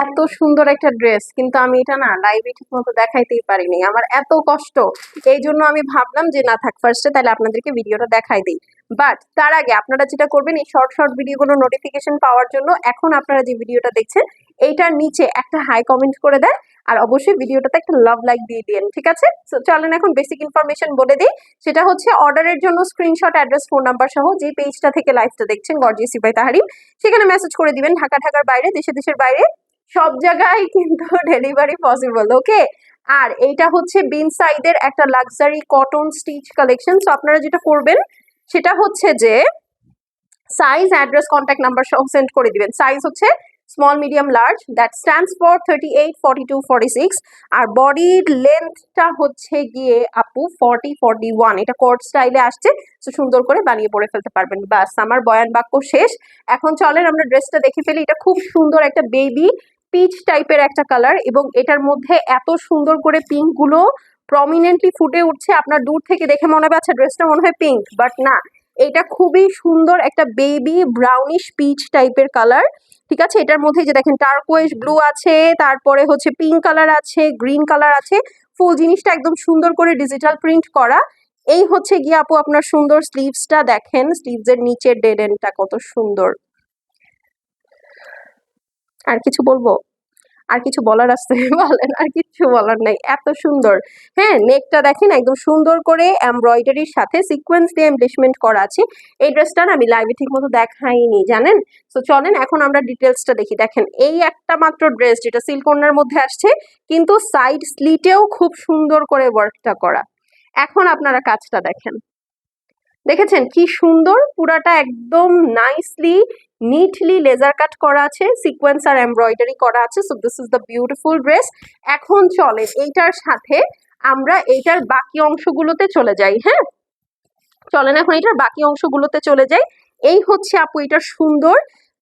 এত সুন্দর একটা ড্রেস কিন্তু আমি এটা না লাইভে ঠিক মতো দেখাইতেই পারিনি। আমার এত কষ্ট। এই জন্য আমি ভাবলাম যে, না থাক ফার্স্টে তাহলে আপনাদেরকে ভিডিওটা দেখাই দিই। বাট তার আগে আপনারা যেটা করবেন, এই শর্ট শর্ট ভিডিওগুলো নোটিফিকেশন পাওয়ার জন্য এখন আপনারা যে ভিডিওটা দেখছেন, এইটার নিচে একটা হাই কমেন্ট করে দেন আর অবশ্যই ভিডিওটাতে একটা লাভ লাইক দিয়ে দিন ঠিক আছে? চলেন এখন বেসিক ইনফরমেশন বলে দিই। সেটা হচ্ছে অর্ডারের জন্য স্ক্রিনশট অ্যাড্রেস ফোন নাম্বার সহ যে পেজটা থেকে লাইভটা দেখছেন গর্জিয়াস সিপাই তাহারিম সেখানে মেসেজ করে দিবেন ঢাকা, ঢাকার বাইরে, দেশে, দেশের বাইরে। সব জায়গায় কিন্তু ডেলিভারি পসিবল ওকে আর এইটা হচ্ছে বিন সাইডের একটা luxury cotton stitch collection so আপনারা যেটা করবেন, সেটা হচ্ছে যে সাইজ অ্যাড্রেস কন্ট্যাক্ট নাম্বার সহ সেন্ড করে দিবেন। সাইজ হচ্ছে small medium large that stands for thirty eight forty two forty six আর বডির লেন্থটা হচ্ছে গিয়ে আপু ফর্টি ফর্টি ওয়ান এটা কোর্ট স্টাইলে আসছে তো সুন্দর করে বানিয়ে পরে ফেলতে পারবেন। বাস, আমার বয়ান বাক্য শেষ। এখন চলেন, আমরা ড্রেসটা দেখে ফেলি। এটা খুব সুন্দর একটা বেবি পিচ টাইপের একটা কালার এবং এটার মধ্যে এত সুন্দর করে পিঙ্কগুলো প্রমিনেন্টলি ফুটে উঠছে। আপনার দূর থেকে দেখে মনে হবে আচ্ছা ড্রেসটা মনে হয় পিঙ্ক বাট না। এটা খুবই সুন্দর একটা বেবি ব্রাউনিশ পিচ টাইপের কালার ঠিক আছে? এটার মধ্যে যে দেখেন টার্কোয়েশ ব্লু আছে, তারপরে হচ্ছে পিঙ্ক কালার আছে গ্রিন কালার আছে ফুল জিনিসটা একদম সুন্দর করে ডিজিটাল প্রিন্ট করা। এই হচ্ছে গিয়ে আপু আপনার সুন্দর স্লিভসটা দেখেন স্লিভসের নিচের ডেডেনটা কত সুন্দর। আর কিছু বলব? আর কিছু বলার আসতে বলেন, আর কিছু বলার নাই। এত সুন্দর। হ্যাঁ নেকটা দেখেন, একদম সুন্দর করে এমব্রয়ডারির সাথে সিকোয়েন্স দিয়ে এমপ্লিশমেন্ট করা আছে। এই ড্রেসটা আমি লাইভে ঠিক মতো দেখাইনি, জানেন? তো চলেন, এখন আমরা ডিটেলসটা দেখি। দেখেন, এই একটা মাত্র ড্রেস যেটা সিল্কনের মধ্যে আসছে, কিন্তু সাইড স্লিটেও খুব সুন্দর করে ওয়ার্কটা করা। এখন আপনারা কাজটা দেখেন। দেখেছেন? কি সুন্দর? পুরাটা একদম নাইসলি নিটলি লেজার কাট করা আছে সিকোয়েন্স আর এমব্রয়ডারি করা আছে so this is the beautiful dress এখন চলে এইটার সাথে আমরা এইটার বাকি অংশগুলোতে চলে যাই হ্যাঁ? চলেন এখন এটার বাকি অংশগুলোতে চলে যাই। এই হচ্ছে আপু এটার সুন্দর।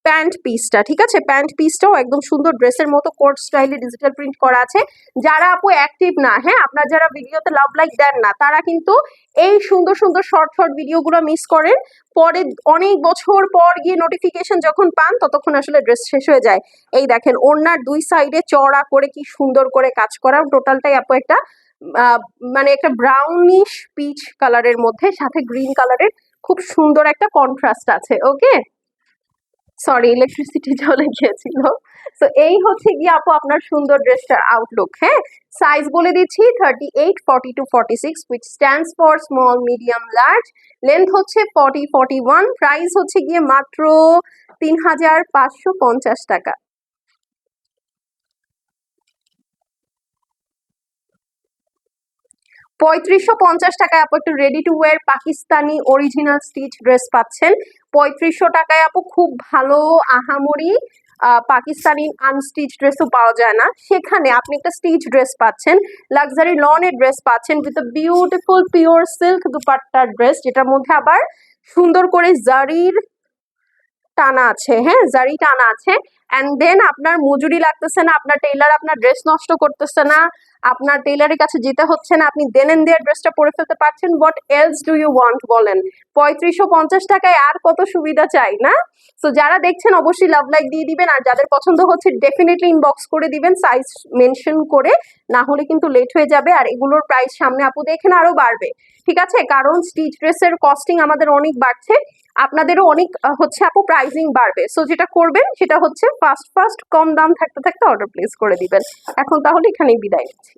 প্যান্ট পিসটা, ঠিক আছে? প্যান্ট পিসটাও একদম সুন্দর ড্রেসের মতো কোট স্টাইলে ডিজিটাল প্রিন্ট করা আছে। যারা আপু অ্যাক্টিভ না হ্যাঁ? আপনার যারা ভিডিওতে লাভ লাইক দেন না, তারা কিন্তু এই সুন্দর সুন্দর শর্ট শর্ট ভিডিওগুলো মিস করেন। পরে অনেক বছর পর গিয়ে নোটিফিকেশন যখন পান, ততক্ষণ আসলে ড্রেস শেষ হয়ে যায়। এই দেখেন, ওড়নার দুই সাইডে চড়া করে কি সুন্দর করে কাজ করা। টোটালটাই আপু একটা মানে একটা ব্রাউনিশ পিচ কালারের মধ্যে, সাথে গ্রিন কালারের খুব সুন্দর একটা কন্ট্রাস্ট আছে ওকে সরি ইলেকট্রিসিটি চলে গিয়েছিল। তো এই হচ্ছে গিয়ে আপু আপনার সুন্দর ড্রেসটার আউটলুক হ্যাঁ? সাইজ বলে দিচ্ছি thirty eight forty two forty six which stands for small medium large length হচ্ছে ফর্টি ফর্টি ওয়ান প্রাইস হচ্ছে গিয়ে মাত্র তিন হাজার পাঁচশো পঞ্চাশ টাকা। পঁয়ত্রিশশো পঞ্চাশ টাকায় আপু একটু ready to wear Pakistani original stitch dress পাচ্ছেন। পঁয়ত্রিশশো টাকায় আপু খুব ভালো আহামরি আহ, পাকিস্তানি আনস্টিচ ড্রেসও পাওয়া যায় না। সেখানে আপনি একটা স্টিচ ড্রেস পাচ্ছেন লাক্সারি লনের ড্রেস পাচ্ছেন উইথ বিউটিফুল পিওর সিল্ক দুপাট্টার ড্রেস যেটার মধ্যে আবার সুন্দর করে জারির টানা আছে হ্যাঁ জারি টানা আছে। অ্যান্ড দেন আপনার মজুরি লাগতেছে না, আপনার টেইলার আপনার ড্রেস নষ্ট করতেছে না, আপনার টেইলারের কাছে যেতে হচ্ছে না, আপনি দেন এন্ড দেয়ার ড্রেসটা পরে ফেলতে পারছেন। What else do you want বলেন? পঁয়ত্রিশশো পঞ্চাশ টাকায় আর কত সুবিধা চাই, না? সো যারা দেখছেন অবশ্যই লাভ লাইক দিয়ে দিবেন, আর যাদের পছন্দ হচ্ছে ডেফিনেটলি ইনবক্স করে দিবেন সাইজ মেনশন করে, না হলে কিন্তু লেট হয়ে যাবে, আর এগুলোর প্রাইস সামনে আপু দেখেন আরও বাড়বে। ঠিক আছে? কারণ স্টিচ ড্রেসের কস্টিং আমাদের অনেক বাড়ছে। আপনাদেরও অনেক হচ্ছে আপু প্রাইজিং বাড়বে। সো যেটা করবেন সেটা হচ্ছে ফার্স্ট ফার্স্ট কম দাম থাকতে থাকতে অর্ডার প্লেস করে দিবেন। এখন তাহলে এখানেই বিদায় নিচ্ছি।